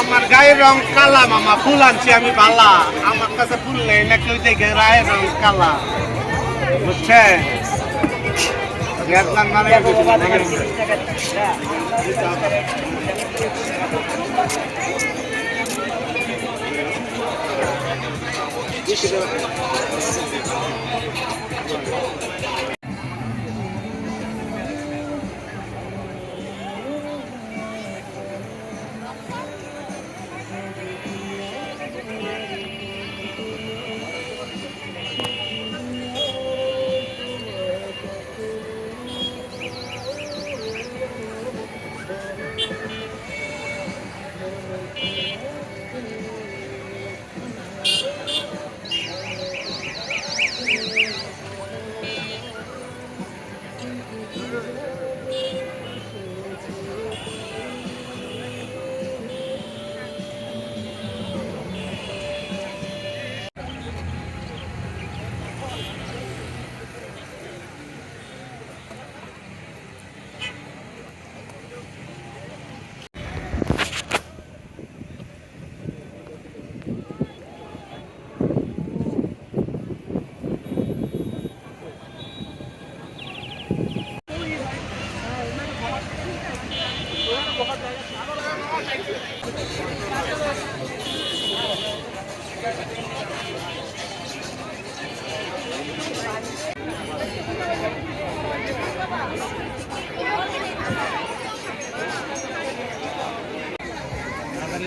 আমার গায়ের রং কালা মামা ফুল আনছি আমি বালা। আমার কাছে ফুল নেই না কেউ দেখে গায়ের রং কালা। বুঝছেন? ভিয়েতনাম মানে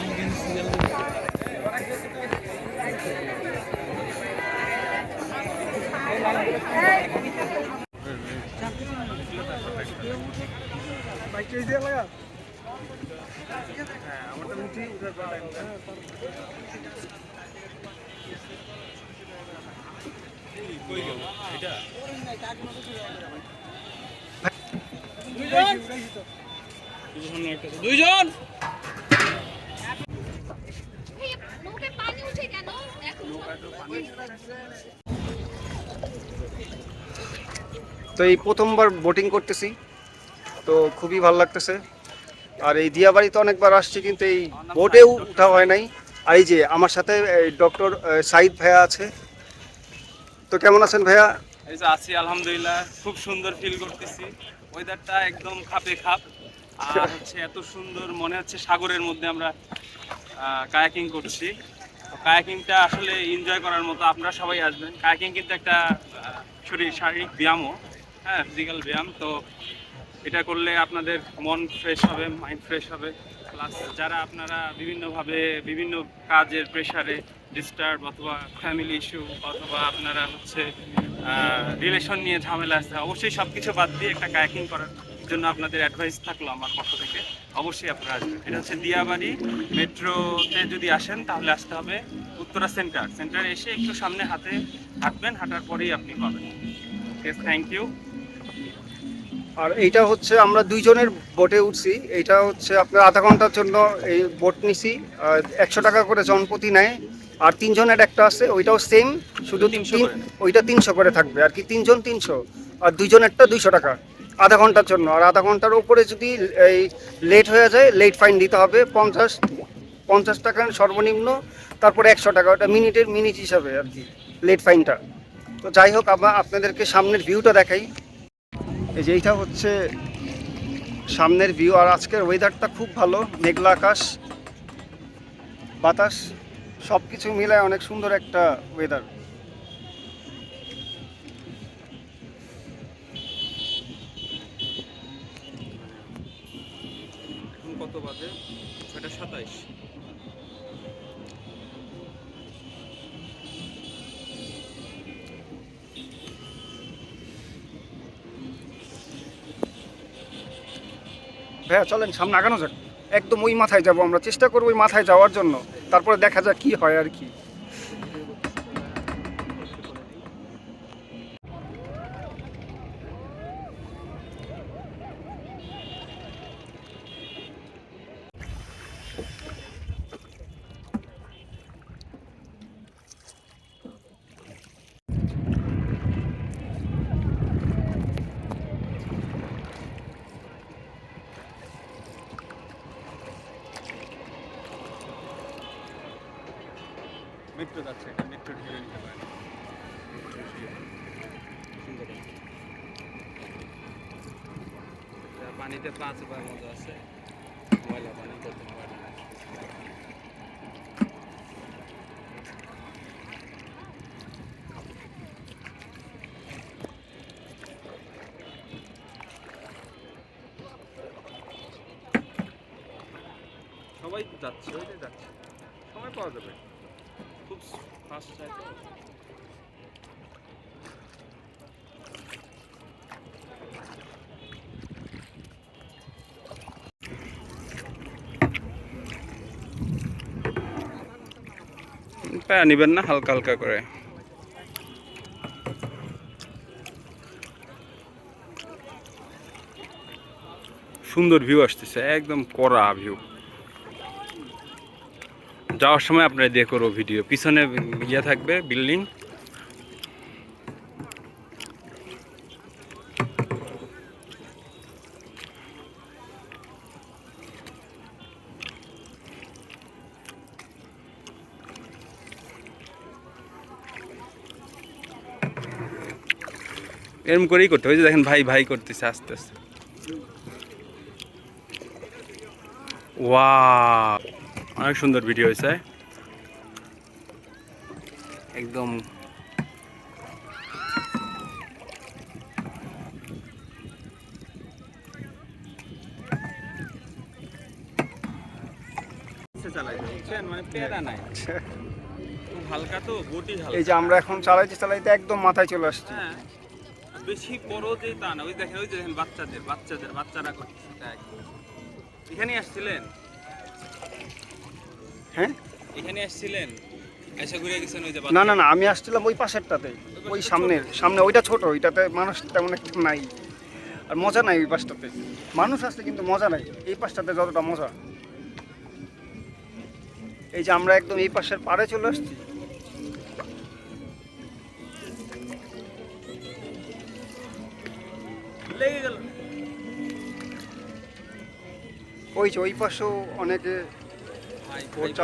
দুইজন নৌকে পানি উঠে কেন এখন তো এই প্রথমবার বোটিং করতেছি। তো খুবই ভালো লাগতেছে। আর এই দিয়াবাড়িতে অনেকবার আসছি, কিন্তু এই বোটেও উঠা হয় নাই। আর এই যে আমার সাথে ডক্টর সাইদ ভাইয়া আছে। তো কেমন আছেন ভাইয়া? এই যে আছি, আলহামদুলিল্লাহ। খুব সুন্দর ফিল করতেছি। ওয়েদারটা একদম খাপে খাপ। আর হচ্ছে এত সুন্দর মনে হচ্ছে সাগরের মধ্যে আমরা কায়াকিং করছি। কায়াকিংটা আসলে এনজয় করার মতো আপনারা সবাই আসবেন। কায়াকিং কিন্তু একটা শরীর শারীরিক ব্যায়ামও হ্যাঁ ফিজিক্যাল ব্যায়াম। তো এটা করলে আপনাদের মন ফ্রেশ হবে মাইন্ড ফ্রেশ হবে। প্লাস যারা আপনারা বিভিন্নভাবে বিভিন্ন কাজের প্রেশারে ডিস্টার্ব অথবা ফ্যামিলি ইস্যু অথবা আপনারা হচ্ছে রিলেশন নিয়ে ঝামেলা আছে, অবশ্যই সব কিছু বাদ দিয়ে একটা কায়াকিং করার জন্য আপনাদের অ্যাডভাইস থাকল আমার পক্ষ থেকে। অবশ্যই আপনারা আসবেন। এটা হচ্ছে দিয়াবাড়ি মেট্রোতে যদি আসেন তাহলে আসতে হবে উত্তরা সেন্টার সেন্টারে এসে একটু সামনে হাতে হাঁটবেন হাঁটার পরেই আপনি পাবেন। থ্যাংক ইউ আর এইটা হচ্ছে আমরা দুইজনের বোটে উঠছি। এইটা হচ্ছে আপনার আধা ঘণ্টার জন্য এই বোট নিছি। একশো টাকা করে জনপ্রতি নেয়। আর তিনজনের একটা আছে ওইটাও সেম শুধু তিনশো ওইটা তিনশো করে থাকবে। আর কি তিনজন তিনশো। আর দুইজনেরটা দুইশো টাকা আধা ঘণ্টার জন্য। আর আধা ঘণ্টার উপরে যদি এই লেট হয়ে যায় লেট ফাইন দিতে হবে। পঞ্চাশ পঞ্চাশ টাকা সর্বনিম্ন তারপরে একশো টাকা। ওটা মিনিটের মিনিট হিসাবে আর কি লেট ফাইনটা তো যাই হোক আমরা আপনাদেরকে সামনের ভিউটা দেখাই। এই যে এইটা হচ্ছে সামনের ভিউ আর আজকের ওয়েদারটা খুব ভালো, মেঘলা আকাশ, বাতাস সব কিছু মিলায় অনেক সুন্দর একটা ওয়েদার কত বাজে? সাতাইশ। ভাইয়া, চলেন সামনে আগানো যাক। একদম ওই মাথায় যাব আমরা। চেষ্টা করব ওই মাথায় যাওয়ার জন্য। তারপরে দেখা যাক কি হয় আর কি। মেট্রো যাচ্ছে এটা মেট্রো নিতে পারেন পানিতে পাঁচ বার মতো আছে ময়লা পানি করতে পারে সবাই যাচ্ছে ওইটাই যাচ্ছে। সময় পাওয়া যাবে। তো। প্যারা নিবেন না হালকা হালকা করে সুন্দর ভিউ আসতেছে একদম কড়া ভিউ যাওয়ার সময় আপনারা দিয়ে করব ভিডিও পিছনে ইয়ে থাকবে বিল্ডিং এরম করেই করতে হবে যে দেখেন ভাই ভাই করতেছে আস্তে আস্তে। ওয়া অনেক সুন্দর ভিডিও হয়েছে। একদম। মানে নাই। হালকা তো বটি হালকা। এই যে আমরা এখন চালাইতে চালাইতে একদম মাথায় চলে আসছি। হ্যাঁ বেশি বড় যে তা না ওই দেখেন ওই দেখেন বাচ্চাদের বাচ্চাদের বাচ্চারা করছে দেখ। এখানে আসছিলেন? হ্যাঁ? এখানে আসছিলেন? না না না আমি আসছিলাম ওই পাশেরটাতে ওই সামনের সামনে ওইটা ছোট ওইটাতে মানুষ তেমন একটা নাই। আর মজা নাই ওই পাশটাতে। মানুষ আসছে কিন্তু মজা নাই এই পাশটাতে যতটা মজা। এই যে আমরা একদম এই পাশের পাড়ে চলে আসছি। ওই যে ওই পাশেও অনেকে ভোট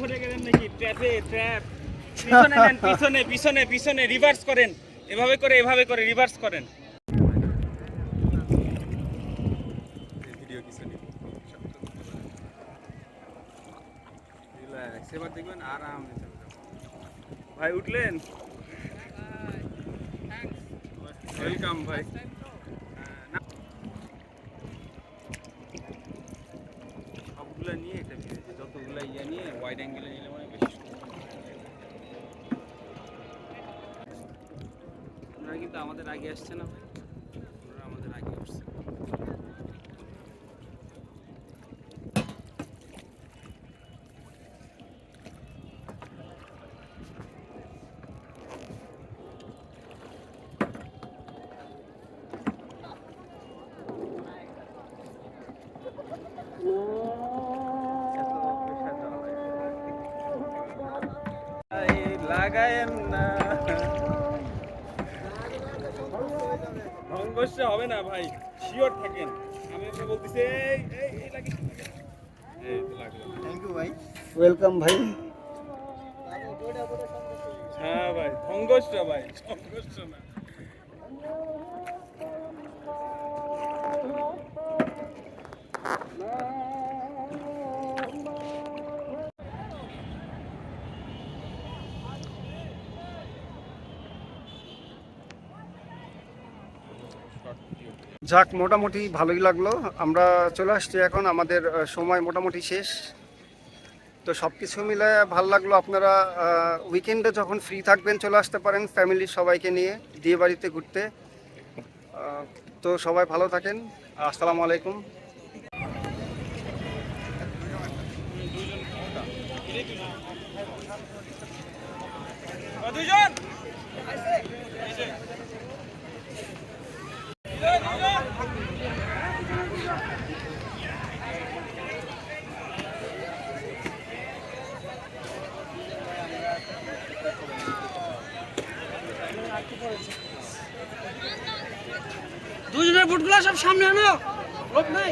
ভরে গেলেন নাকি? ট্র্যাপে ট্র্যাপ পিছনে পিছনে পিছনে পিছনে রিভার্স করেন। এভাবে করে এভাবে করে রিভার্স করেন। এবার দেখবেন আরামে ভাই উঠলেন? ওয়েলকাম ভাই হ্যাঁ, না সবগুলা নিয়ে একটা ভিডিও যতগুলা ইয়ে নিয়ে ওয়াইড অ্যাঙ্গেলে নিলে মানে বেশি সুন্দর। আপনারা কিন্তু আমাদের আগে আসছে না ভাই। আমাদের আগে আসছে। লাগায়েন না। সংঘর্ষ হবে না ভাই শিওর থাকেন। আমি ওকে বলতেছি এই এই এই লাগে এই তো লাগল। থ্যাংক ইউ ভাই। ওয়েলকাম ভাই। হ্যাঁ ভাই সংঘর্ষ ভাই সংঘর্ষ না। যাক, মোটামুটি ভালোই লাগল। আমরা চলে আসছি এখন, আমাদের সময় মোটামুটি শেষ। তো সব কিছু মিলে ভালো লাগল আপনারা উইকেন্ডে যখন ফ্রি থাকবেন, চলে আসতে পারেন ফ্যামিলির সবাইকে নিয়ে, দিয়ে বাড়িতে ঘুরতে। তো সবাই ভালো থাকেন। আসসালামু আলাইকুম। দুজন! দুজনের সব সামনে আনো। লোক নাই।